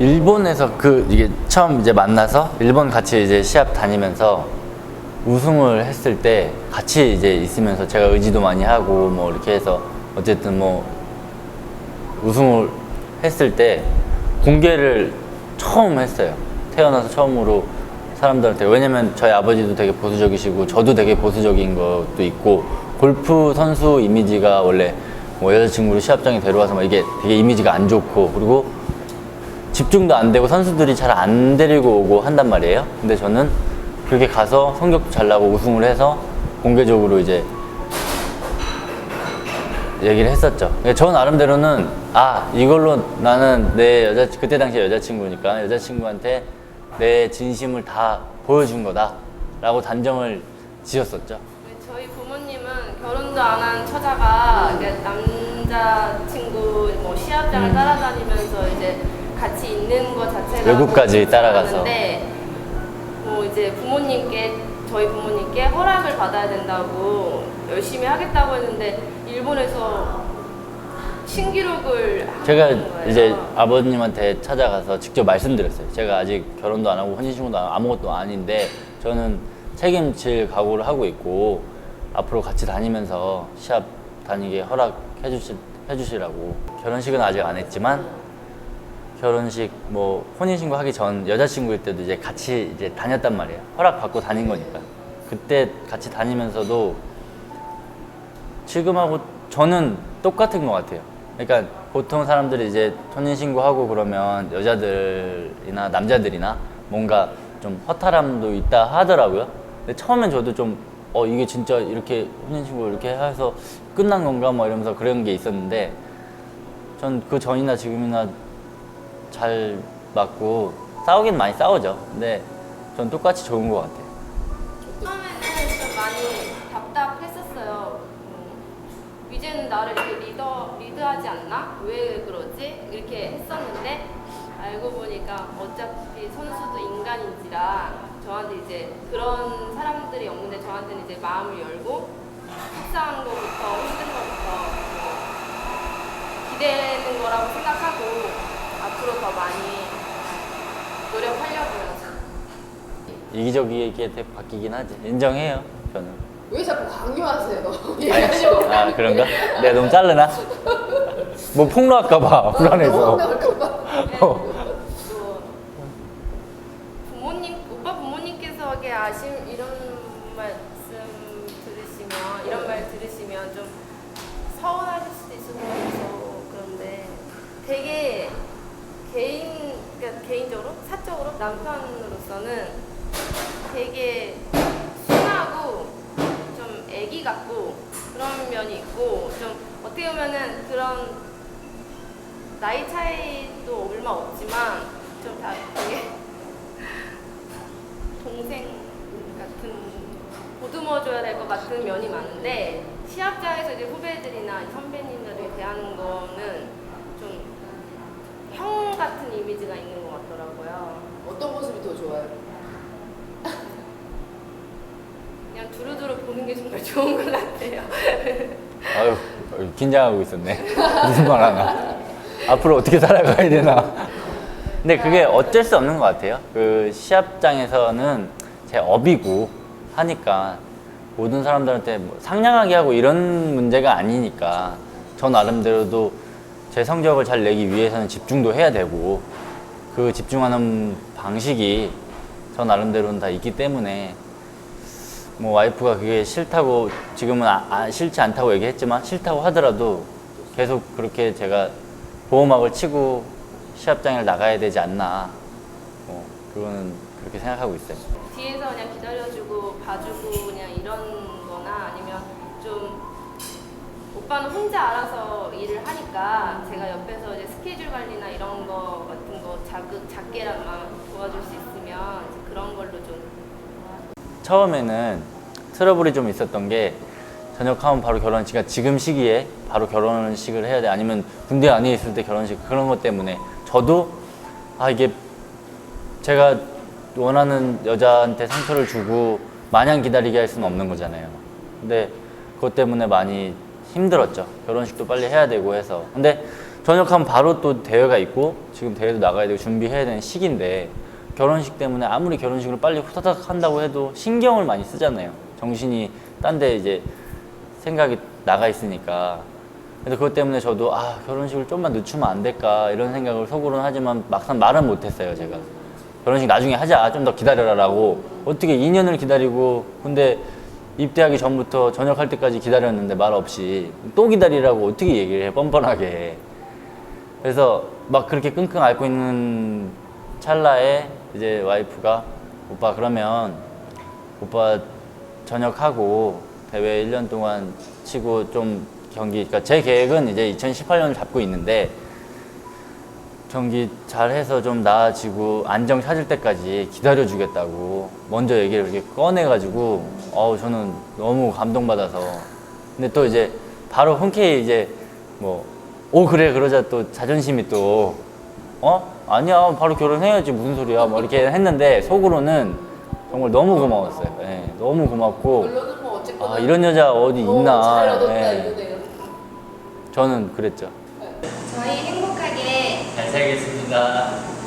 일본에서 그 이게 처음 이제 만나서 일본 같이 이제 시합 다니면서 우승을 했을 때 같이 이제 있으면서 제가 의지도 많이 하고 뭐 이렇게 해서 어쨌든 뭐 우승을 했을 때 공개를 처음 했어요. 태어나서 처음으로 사람들한테 왜냐면 저희 아버지도 되게 보수적이시고 저도 되게 보수적인 것도 있고 골프 선수 이미지가 원래 뭐 여자친구를 시합장에 데려와서 막 이게 되게 이미지가 안 좋고 그리고 집중도 안 되고 선수들이 잘 안 데리고 오고 한단 말이에요. 근데 저는 그렇게 가서 성적도 잘 나고 우승을 해서 공개적으로 이제 얘기를 했었죠. 저 나름대로는 아 이걸로 나는 내 여자 그때 당시 여자친구니까 여자친구한테 내 진심을 다 보여준 거다라고 단정을 지었었죠. 저희 부모님은 결혼도 안 한 처자가 이제 남자 친구 뭐 시합장을 음. 따라다니면서 이제 같이 있는 것 자체가 외국까지 따라가서. 뭐 이제 부모님께 저희 부모님께 허락을 받아야 된다고 열심히 하겠다고 했는데 일본에서 신기록을 제가 하는 거예요. 이제 아버님한테 찾아가서 직접 말씀드렸어요. 제가 아직 결혼도 안 하고 혼인신고도 안 하고 아무것도 아닌데 저는 책임질 각오를 하고 있고 앞으로 같이 다니면서 시합 다니게 허락해 주시, 해주시라고 결혼식은 아직 안 했지만 결혼식 뭐 혼인신고 하기 전 여자친구일 때도 이제 같이 이제 다녔단 말이에요. 허락 받고 다닌 거니까. 그때 같이 다니면서도 지금하고 저는 똑같은 것 같아요. 그러니까 보통 사람들이 이제 혼인신고하고 그러면 여자들이나 남자들이나 뭔가 좀 허탈함도 있다 하더라고요. 근데 처음엔 저도 좀, 어, 이게 진짜 이렇게 혼인신고 이렇게 해서 끝난 건가 뭐 이러면서 그런 게 있었는데 전 그 전이나 지금이나 잘 맞고 싸우긴 많이 싸우죠. 근데 전 똑같이 좋은 것 같아요. 처음에는 좀 많이 답답했었어요. 음, 이제는 나를 이렇게 리더 리드하지 않나? 왜 그러지? 이렇게 했었는데 알고 보니까 어차피 선수도 인간인지라 저한테 이제 그런 사람들이 없는데 저한테는 이제 마음을 열고 속상한 거부터 힘든 거부터 뭐 기대는 거라고 생각하고 앞으로 더 많이 노력하려고요. 이기적이게 바뀌긴 하지. 인정해요, 저는. 왜 자꾸 강요하세요? 아니, 아, 그런가? 내가 너무 자르나? 뭐 폭로할까봐, 불안해서. 어. 뭐 부모님 오빠 부모님께서 하게 아심 이런 말씀 들으시면 이런 말 들으시면 좀 서운하실 수도 있어서 그런데 되게 개인 그러니까 개인적으로 사적으로 남편으로서는 되게 순하고 좀 애기 같고 그런 면이 있고 좀 어떻게 보면은 그런 나이 차이도 얼마 없지만 좀 다 되게 동생 같은 보듬어줘야 될 것 같은 면이 많은데 시합장에서 이제 후배들이나 선배님들을 대하는 거는 이미지가 있는 것 같더라고요. 어떤 모습이 더 좋아요? 그냥 두루두루 보는 게 정말 좋은 것 같아요. 아유, 어휴, 긴장하고 있었네. 무슨 말 하나. 앞으로 어떻게 살아가야 되나. 근데 그게 어쩔 수 없는 것 같아요. 그 시합장에서는 제 업이고 하니까 모든 사람들한테 뭐 상냥하게 하고 이런 문제가 아니니까 저 나름대로도 제 성적을 잘 내기 위해서는 집중도 해야 되고 그 집중하는 방식이 저 나름대로는 다 있기 때문에 뭐 와이프가 그게 싫다고 지금은 아, 아, 싫지 않다고 얘기했지만 싫다고 하더라도 계속 그렇게 제가 보호막을 치고 시합장을 나가야 되지 않나 뭐 그거는 그렇게 생각하고 있어요. 뒤에서 그냥 기다려주고 봐주고 그냥 이런 거나 아니면 좀 오빠는 혼자 알아서 일을 하니까 제가 옆에서 이제 스케줄 관리나 이런 거 같은 거 자극 작게나마 도와줄 수 있으면 이제 그런 걸로 좀 처음에는 트러블이 좀 있었던 게 전역하면 바로 결혼식, 그러니까 지금 시기에 바로 결혼식을 해야 돼. 아니면 군대 안에 있을 때 결혼식 그런 것 때문에 저도 아 이게 제가 원하는 여자한테 상처를 주고 마냥 기다리게 할 수는 없는 거잖아요. 근데 그것 때문에 많이 힘들었죠. 결혼식도 빨리 해야 되고 해서. 근데 전역하면 바로 또 대회가 있고 지금 대회도 나가야 되고 준비해야 되는 시기인데 결혼식 때문에 아무리 결혼식을 빨리 후다닥 한다고 해도 신경을 많이 쓰잖아요. 정신이 딴 데 이제 생각이 나가 있으니까. 그래서 그것 때문에 저도 아 결혼식을 좀만 늦추면 안 될까 이런 생각을 속으로는 하지만 막상 말은 못했어요 제가 결혼식 나중에 하자 좀 더 기다려라라고 어떻게 2년을 기다리고 근데 입대하기 전부터 전역할 때까지 기다렸는데 말 없이 또 기다리라고 어떻게 얘기를 해 뻔뻔하게. 그래서 막 그렇게 끙끙 앓고 있는 찰나에 이제 와이프가 오빠 그러면 오빠 전역하고 대회 1년 동안 치고 좀 경기 그러니까 제 계획은 이제 2018년을 잡고 있는데 경기 잘해서 좀 나아지고 안정 찾을 때까지 기다려 주겠다고 먼저 얘기를 이렇게 꺼내 가지고 어우 저는 너무 감동받아서. 근데 또 이제 바로 흔쾌히 이제 뭐 오 그래 그러자 또 자존심이 또 어? 아니야 바로 결혼해야지 무슨 소리야 뭐 이렇게 했는데 속으로는 정말 너무 고마웠어요. 예, 너무 고맙고. 뭐 아 이런 여자 어디 어, 있나. 예. 저는 그랬죠. 저희 행복 살겠습니다